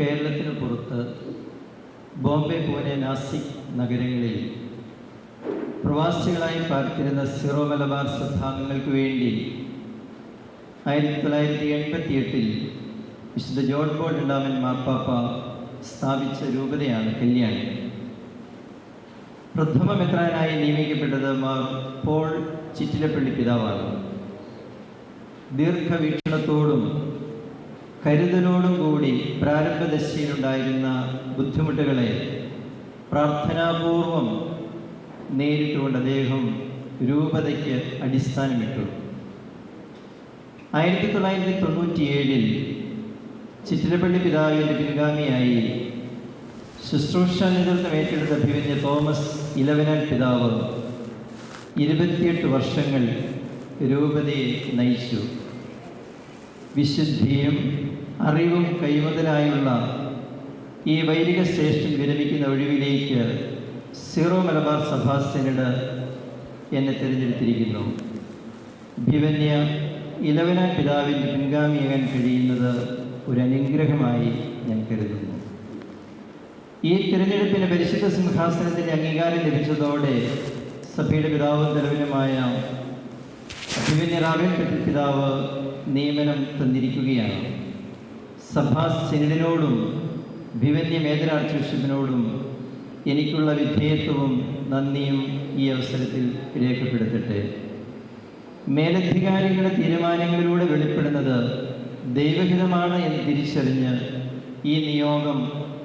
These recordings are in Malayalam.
കേരളത്തിന് പുറത്ത് ബോംബെ പൂനെ നാസിക് നഗരങ്ങളിൽ പ്രവാസികളായി പാർത്തിരുന്ന സിറോ മലബാർ സഭാംഗങ്ങൾക്ക് വേണ്ടി ആയിരത്തി തൊള്ളായിരത്തി എൺപത്തി എട്ടിൽ വിശുദ്ധ ജോൺ ബോൾ ഡാമൻ മാർപ്പാപ്പ സ്ഥാപിച്ച രൂപതയാണ് കല്യാണി. പ്രഥമ മെത്രാനായി നിയമിക്കപ്പെട്ടത് മാർ പോൾ ചിറ്റിലപ്പള്ളി പിതാവാണ്. ദീർഘവീക്ഷണത്തോടും കരുതലോടും കൂടി പ്രാരംഭദശയിലുണ്ടായിരുന്ന ബുദ്ധിമുട്ടുകളെ പ്രാർത്ഥനാപൂർവം നേരിട്ടുകൊണ്ട് അദ്ദേഹം രൂപതയ്ക്ക് അടിസ്ഥാനമിട്ടു. ആയിരത്തി തൊള്ളായിരത്തി തൊണ്ണൂറ്റിയേഴിൽ ചിറ്റിലപ്പള്ളി പിതാവിന്റെ പിൻഗാമിയായി ശുശ്രൂഷ നേതൃത്വം ഏറ്റെടുത്ത അഭിമന്യ തോമസ് ഇലവനാൽ പിതാവ് ഇരുപത്തിയെട്ട് വർഷങ്ങൾ രൂപതയെ നയിച്ചു. വിശുദ്ധിയും അറിവും കൈമുതലായുള്ള ഈ വൈദിക ശ്രേഷ്ഠൻ വിരമിക്കുന്ന ഒഴിവിലേക്ക് സീറോ മലബാർ സഭാ സെനഡ് എന്നെ തിരഞ്ഞെടുത്തിരിക്കുന്നു. ഭിവന്യ ഇലവന പിതാവിന്റെ പിൻഗാമിയാകാൻ കഴിയുന്നത് ഒരു അനുഗ്രഹമായി ഞാൻ കരുതുന്നു. ഈ തിരഞ്ഞെടുപ്പിന് പരിശുദ്ധ സിംഹാസനത്തിന്റെ അംഗീകാരം ലഭിച്ചതോടെ സഭയുടെ പിതാവും തലവനുമായ അഭിമന്യറാവിൻ പിതാവ് നിയമനം തന്നിരിക്കുകയാണ്. സഭാ സെനഡിനോടും ഭിവന്യ മേജർ എനിക്കുള്ള വിധേയത്വവും നന്ദിയും ഈ അവസരത്തിൽ രേഖപ്പെടുത്തട്ടെ. മേലധികാരികളുടെ തീരുമാനങ്ങളിലൂടെ വെളിപ്പെടുന്നത് ദൈവഹിതമാണ് എന്ന് തിരിച്ചറിഞ്ഞ് ഈ നിയോഗം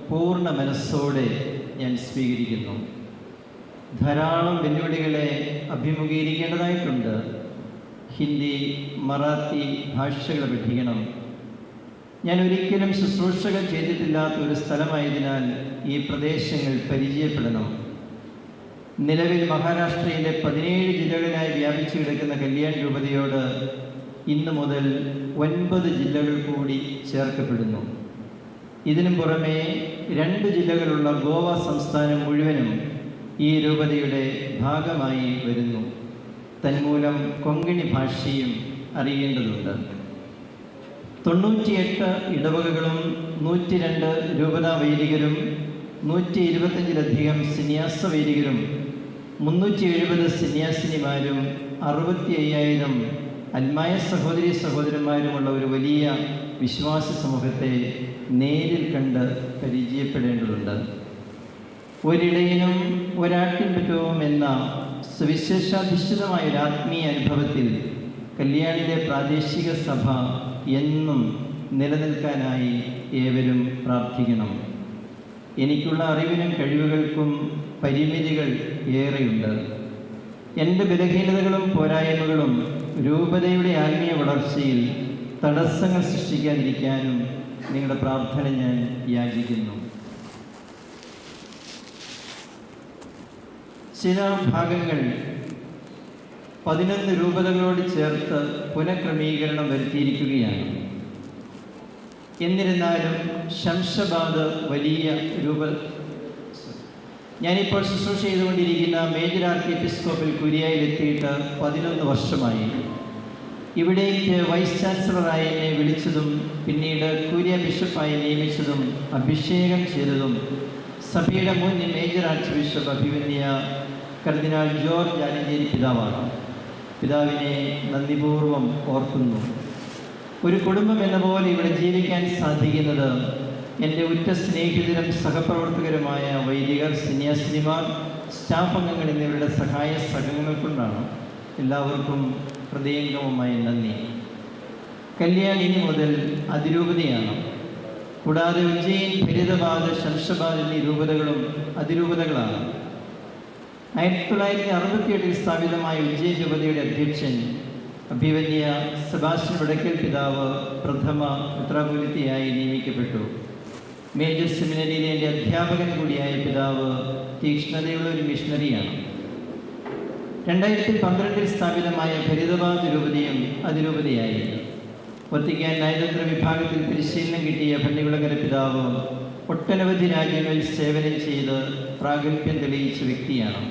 പൂർണ മനസ്സോടെ ഞാൻ സ്വീകരിക്കുന്നു. ധാരാളം വെല്ലുവിളികളെ അഭിമുഖീകരിക്കേണ്ടതായിട്ടുണ്ട്. ഹിന്ദി മറാത്തി ഭാഷകൾ പഠിക്കണം. ഞാൻ ഒരിക്കലും ശുശ്രൂഷകൾ ചെയ്തിട്ടില്ലാത്ത ഒരു സ്ഥലമായതിനാൽ ഈ പ്രദേശങ്ങൾ പരിചയപ്പെടണം. നിലവിൽ മഹാരാഷ്ട്രയിലെ പതിനേഴ് ജില്ലകളിലായി വ്യാപിച്ചു കിടക്കുന്ന കല്യാൺ രൂപതയോട് ഇന്നു മുതൽ ഒൻപത് ജില്ലകൾ കൂടി ചേർക്കപ്പെടുന്നു. ഇതിനു പുറമെ രണ്ട് ജില്ലകളുള്ള ഗോവ സംസ്ഥാനം മുഴുവനും ഈ രൂപതയുടെ ഭാഗമായി വരുന്നു. തന്മൂലം കൊങ്കണി ഭാഷയും അറിയേണ്ടതുണ്ട്. തൊണ്ണൂറ്റിയെട്ട് ഇടവകകളും നൂറ്റി രണ്ട് രൂപതാ വൈദികരും നൂറ്റി ഇരുപത്തഞ്ചിലധികം സന്യാസ വൈദികരും മുന്നൂറ്റി എഴുപത് സന്യാസിനിമാരും അറുപത്തി അയ്യായിരം അന്മായ സഹോദരി സഹോദരന്മാരുമുള്ള ഒരു വലിയ വിശ്വാസ സമൂഹത്തെ നേരിൽ കണ്ട് പരിചയപ്പെടേണ്ടതുണ്ട്. ഒരിടയിനും ഒരാട്ടിൻ പറ്റവും എന്ന സുവിശേഷാധിഷ്ഠിതമായ ഒരു ആത്മീയ അനുഭവത്തിൽ കല്യാണിലെ പ്രാദേശിക സഭ എന്നും നിലനിൽക്കാനായി ഏവരും പ്രാർത്ഥിക്കണം. എനിക്കുള്ള അറിവിനും കഴിവുകൾക്കും പരിമിതികൾ ഏറെയുണ്ട്. എന്റെ ബലഹീനതകളും പോരായ്മകളും രൂപതയുടെ ആത്മീയ വളർച്ചയിൽ തടസ്സങ്ങൾ സൃഷ്ടിക്കാതിരിക്കാനും നിങ്ങളുടെ പ്രാർത്ഥന ഞാൻ യാചിക്കുന്നു. ചില ഭാഗങ്ങൾ പതിനൊന്ന് രൂപതകളോട് ചേർത്ത് പുനഃക്രമീകരണം വരുത്തിയിരിക്കുകയാണ്. എന്നിരുന്നാലും ശംഷബാദ് വലിയ രൂപ ഞാനിപ്പോൾ ശുശ്രൂഷ ചെയ്തുകൊണ്ടിരിക്കുന്ന മേജർ ആർക്കി എപ്പിസ്കോപ്പിൽ കുരിയായിലെത്തിയിട്ട് പതിനൊന്ന് വർഷമായി. ഇവിടേക്ക് വൈസ് ചാൻസലറായി എന്നെ വിളിച്ചതും പിന്നീട് കുരിയ ബിഷപ്പായി നിയമിച്ചതും അഭിഷേകം ചെയ്തതും സഭയുടെ മുൻ മേജർ ആർച്ച് ബിഷപ്പ് അഭിമന്യ കർദിനാൾ ജോർജ് ആലഞ്ചേരി പിതാവാണ്. പിതാവിനെ നന്ദിപൂർവം ഓർക്കുന്നു. ഒരു കുടുംബം എന്ന പോലെ ഇവിടെ ജീവിക്കാൻ സാധിക്കുന്നത് എന്റെ ഉറ്റ സ്നേഹിതരും സഹപ്രവർത്തകരുമായ വൈദികർ സന്യാസിനിമാർ സ്റ്റാഫ് അംഗങ്ങൾ എന്നിവരുടെ സഹായ സഹകരണങ്ങൾ കൊണ്ടാണ്. എല്ലാവർക്കും ഹൃദയംഗമമായ നന്ദി. കല്യാൺ മുതൽ അതിരൂപതയാണ്. കൂടാതെ ഉജ്ജയിൻ ഭരിതബാധ ശംശബാധ എന്നീ രൂപതകളും അതിരൂപതകളാണ്. ആയിരത്തി തൊള്ളായിരത്തി അറുപത്തിയെട്ടിൽ സ്ഥാപിതമായ വിജയ രൂപതയുടെ അധ്യക്ഷൻ അഭിവന്യ സെബാസ്റ്റ്യൻ വടക്കൽ പിതാവ് പ്രഥമ മെത്രാപൊലിത്തയായി നിയമിക്കപ്പെട്ടു. മേജർ സെമിനറിയിലെ എന്റെ അധ്യാപകൻ കൂടിയായ പിതാവ് തീക്ഷ്ണതയുള്ള ഒരു മിഷണറിയാണ് രണ്ടായിരത്തി പന്ത്രണ്ടിൽ സ്ഥാപിതമായ ഫരീദാബാദ് രൂപതയും അതിരൂപതയായി. വത്തിക്കാൻ നയതന്ത്ര വിഭാഗത്തിൽ പരിശീലനം കിട്ടിയ ഭണ്ണികുളങ്ങര പിതാവ് ഒട്ടനവധി രാജ്യങ്ങളിൽ സേവനം ചെയ്ത് പ്രാഗൽഭ്യം തെളിയിച്ച വ്യക്തിയാണ്.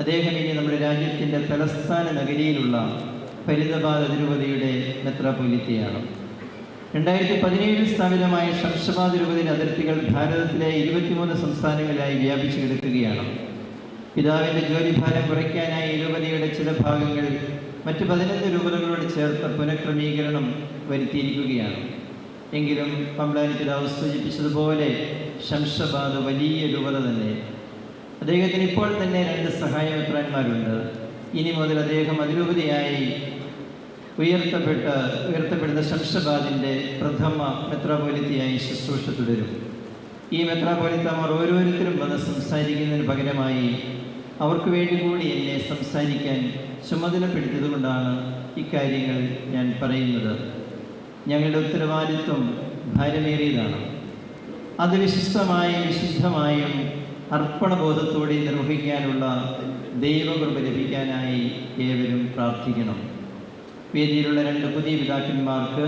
അദ്ദേഹം ഇനി നമ്മുടെ രാജ്യത്തിന്റെ തലസ്ഥാന നഗരിയിലുള്ള ഫരീദാബാദ് അതിരൂപതയുടെ മെത്രാപൊലിത്തയാണ് രണ്ടായിരത്തി പതിനേഴിൽ സ്ഥാപിതമായ ശംഷബാദ് രൂപതയുടെ അതിർത്തികൾ ഭാരതത്തിലെ ഇരുപത്തിമൂന്ന് സംസ്ഥാനങ്ങളിലായി വ്യാപിച്ചു കിടക്കുകയാണ് പിതാവിന്റെ ജോലിഭാരം കുറയ്ക്കാനായി ഈ രൂപതയുടെ ചില ഭാഗങ്ങൾ മറ്റ് പതിനൊന്ന് രൂപതകളോട് ചേർത്ത പുനഃക്രമീകരണം വരുത്തിയിരിക്കുകയാണ്. എങ്കിലും പമ്പ്ലാനി പിതാവ് സൂചിപ്പിച്ചതുപോലെ ശംഷബാദ് വലിയ രൂപത തന്നെ അദ്ദേഹത്തിന് ഇപ്പോൾ തന്നെ രണ്ട് സഹായമിത്രന്മാരുണ്ട് ഇനി മുതൽ അദ്ദേഹം അതിരൂപതയായി ഉയർത്തപ്പെട്ട ഉയർത്തപ്പെടുന്ന ശംഷബാദിന്റെ പ്രഥമ മെത്രാപോലിത്തിയായി ശുശ്രൂഷ തുടരും. ഈ മെത്രാപോലിത്തമാർ ഓരോരുത്തരും വന്ന് സംസാരിക്കുന്നതിന് പകരമായി അവർക്ക് വേണ്ടി കൂടി എന്നെ സംസാരിക്കാൻ ചുമതലപ്പെടുത്തിയതുകൊണ്ടാണ് ഇക്കാര്യങ്ങൾ ഞാൻ പറയുന്നത്. ഞങ്ങളുടെ ഉത്തരവാദിത്വം ഭാരമേറിയതാണ്. അത് വിശിഷ്ടമായും വിശുദ്ധമായും അർപ്പണബോധത്തോടെ നിർവഹിക്കാനുള്ള ദൈവകൃപ ലഭിക്കാനായി ഏവരും പ്രാർത്ഥിക്കണം. വേദിയിലുള്ള രണ്ട് പുതിയ പിതാക്കന്മാർക്ക്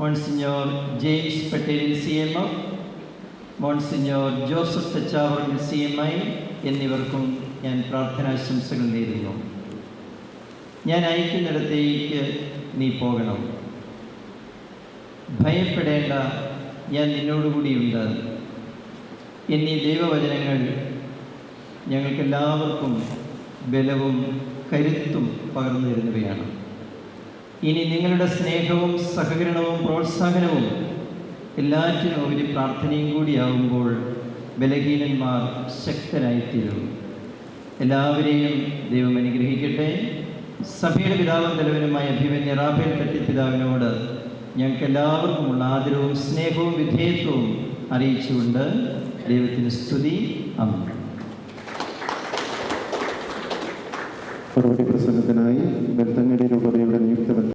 monsignor James Pattel C M F monsignor Joseph Thachavarin C M I എന്നിവർക്കും ഞാൻ പ്രാർത്ഥനാശംസകൾ നേരുന്നു. ഞാൻ അയക്കുന്നിടത്തേക്ക് നീ പോകണം. ഭയപ്പെടേണ്ട ഞാൻ നിന്നോടുകൂടിയുണ്ട്. എന്നീ ദൈവവചനങ്ങൾ ഞങ്ങൾക്കെല്ലാവർക്കും ബലവും കരുത്തും പകർന്നു തരുന്നവയാണ്. ഇനി നിങ്ങളുടെ സ്നേഹവും സഹകരണവും പ്രോത്സാഹനവും എല്ലാറ്റിനും ഒരു പ്രാർത്ഥനയും കൂടിയാവുമ്പോൾ ബലഹീനന്മാർ ശക്തരായിത്തീരും. എല്ലാവരെയും ദൈവം അനുഗ്രഹിക്കട്ടെ. സഭയുടെ പിതാവും തലവനുമായ അഭിമന്യ റാഫേൽ തട്ടി പിതാവിനോട് ഞങ്ങൾക്ക് എല്ലാവർക്കുമുള്ള ആദരവും സ്നേഹവും വിധേയത്വവും അറിയിച്ചുകൊണ്ട് ദൈവത്തിന് സ്തുതി. അമ്മ പ്രസംഗത്തിനായി